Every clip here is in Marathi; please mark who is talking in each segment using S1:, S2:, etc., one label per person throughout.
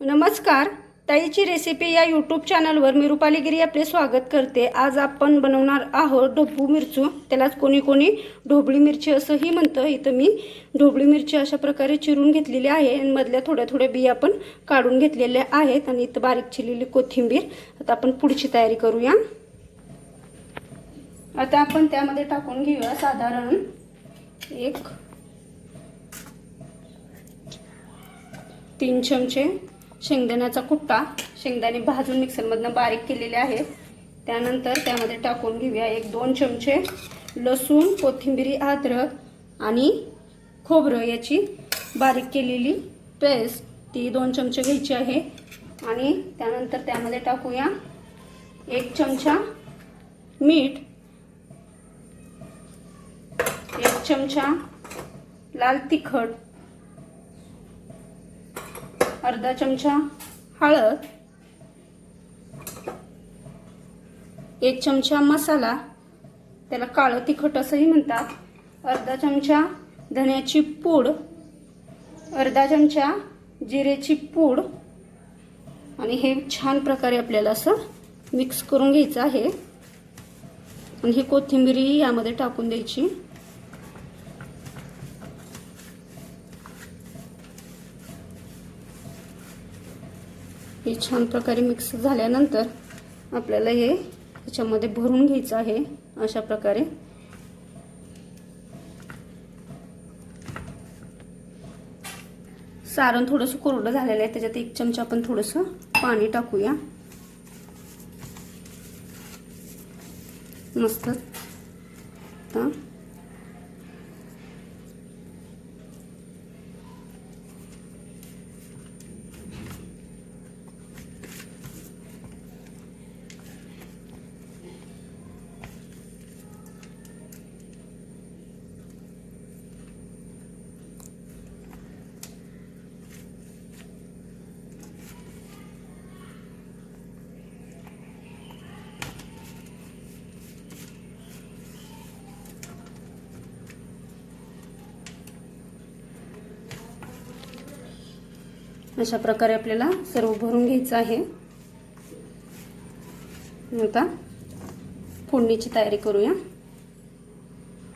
S1: नमस्कार. ताईची रेसिपी या यूट्यूब चॅनलवर मी रुपाली गिरी आपले स्वागत करते. आज आपण बनवणार आहोत ढोबू मिरचू. त्यालाच कोणी कोणी ढोबळी मिरची असंही म्हणतं. इथं मी ढोबळी मिरची अशा प्रकारे चिरून घेतलेली आहे आणि मधल्या थोड्या थोड्या बिया आपण काढून घेतलेल्या आहेत आणि इथं बारीक चिरलेली कोथिंबीर. आता आपण पुढची तयारी करूया. आता आपण त्यामध्ये टाकून घेऊया साधारण एक तीन चमचे शेंगदाण्याचा कुट्टा. शेंगदाणे भाजून मिक्सरमधनं बारीक केलेले आहेत. त्यानंतर त्यामध्ये टाकून घेऊया एक दोन चमचे लसूण कोथिंबिरी अद्रक आणि खोबरं याची बारीक केलेली पेस्ट. ती दोन चमचे घ्यायची आहे. आणि त्यानंतर त्यामध्ये टाकूया एक चमचा मीठ एक चमचा लाल तिखट अर्धा चमचा हळद एक चमचा मसाला त्याला काळं तिखट असंही म्हणतात. अर्धा चमचा धन्याची पूड अर्धा चमचा जिरेची पूड. आणि हे छान प्रकारे आपल्याला असं मिक्स करून घ्यायचं आहे. आणि ही कोथिंबीरही यामध्ये टाकून द्यायची. हे छान प्रकारे मिक्स झाल्यानंतर आपल्याला हे त्याच्यामध्ये भरून घ्यायचं आहे अशा प्रकारे. सारण थोडंसं कोरडं झालेलं आहे त्याच्यात एक चमचा आपण थोडंसं पाणी टाकूया. मस्त. आता अशा प्रकारे आपल्याला सर्व भरून घ्यायचं आहे. आता फोडणीची तयारी करूया.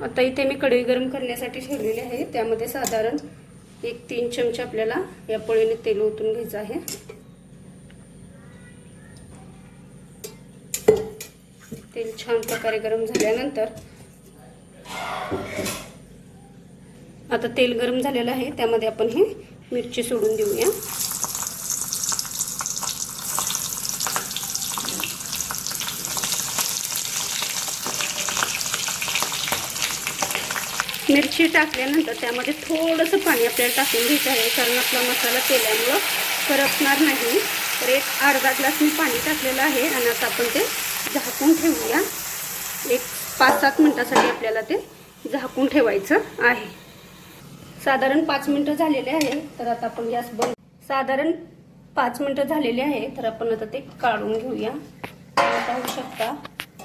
S1: आता इथे मी कढई गरम करण्यासाठी ठेवलेली आहे. त्यामध्ये साधारण एक तीन चमचे आपल्याला या पोळीने तेल ओतून घ्यायचं आहे. तेल छान प्रकारे गरम झाल्यानंतर आता तेल गरम झालेलं आहे. त्यामध्ये आपण हे मिरची सोडून देऊया. मिरची टाकल्यानंतर त्यामध्ये थोडंसं पाणी आपल्याला टाकून घ्यायचं आहे कारण आपला मसाला केल्यामुळं करपणार नाही. तर एक अर्धा ग्लास मी पाणी टाकलेलं आहे आणि आता आपण ते झाकून ठेवूया. एक पाच सात मिनटासाठी आपल्याला ते झाकून ठेवायचं आहे. साधारण पाच मिनटं झालेले आहे तर आता आपण गॅस बंद साधारण पाच मिनटं झालेले आहे तर आपण आता ते काढून घेऊया. पाहू शकता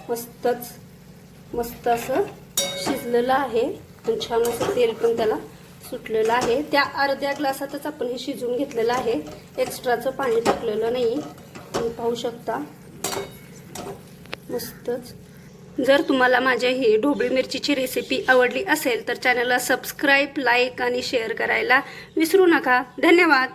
S1: मस्तच मस्त असं शिजलेलं आहे. पण छान असं तेल पण त्याला सुटलेलं आहे. त्या अर्ध्या ग्लासातच आपण हे शिजवून घेतलेलं आहे. एक्स्ट्राचं पाणी टाकलेलं नाही. तुम्ही पाहू शकता. मस्तच. जर तुम्हाला माझ्या ही ढोबळी मिरचीची रेसिपी आवडली असेल तर चॅनलला सबस्क्राईब लाईक आणि शेअर करायला विसरू नका. धन्यवाद.